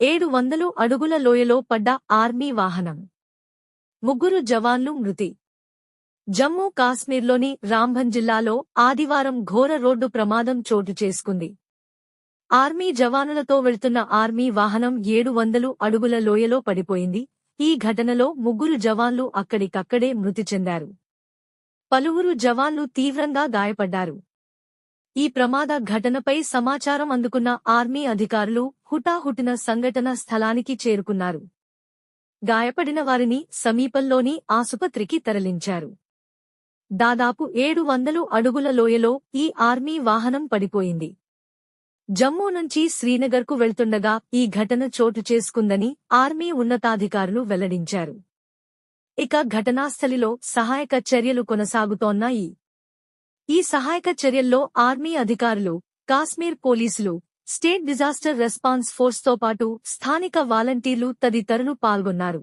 ఏడు వందలు అడుగుల లోయలో పడ్డ ఆర్మీ వాహనం. ముగ్గురు జవాన్లు మృతి. జమ్మూ కాశ్మీర్లోని రాంబన్ జిల్లాలో ఆదివారం ఘోర రోడ్డు ప్రమాదం చోటు చేసుకుంది. ఆర్మీ జవానులతో వెళ్తున్న ఆర్మీ వాహనం ఏడు వందలు అడుగుల లోయలో పడిపోయింది. ఈ ఘటనలో ముగ్గురు జవాన్లు అక్కడికక్కడే మృతి చెందారు. పలువురు జవాన్లు తీవ్రంగా గాయపడ్డారు. ఈ ప్రమాద ఘటనపై సమాచారం అందుకున్న ఆర్మీ అధికారులు హుటాహుటిన సంఘటన స్థలానికి చేరుకున్నారు. గాయపడిన వారిని సమీపంలోని ఆసుపత్రికి తరలించారు. దాదాపు ఏడు వందలు అడుగుల లోయలో ఈ ఆర్మీ వాహనం పడిపోయింది. జమ్మూ నుంచి శ్రీనగర్కు వెళ్తుండగా ఈ ఘటన చోటు చేసుకుందని ఆర్మీ ఉన్నతాధికారులు వెల్లడించారు. ఇక ఘటనాస్థలిలో సహాయక చర్యలు కొనసాగుతోన్నాయి ఈ సహాయక చర్యల్లో ఆర్మీ అధికారులు కాశ్మీర్ పోలీసులు స్టేట్ డిజాస్టర్ రెస్పాన్స్ ఫోర్స్తో పాటు స్థానిక వాలంటీర్లు తదితరులు పాల్గొన్నారు.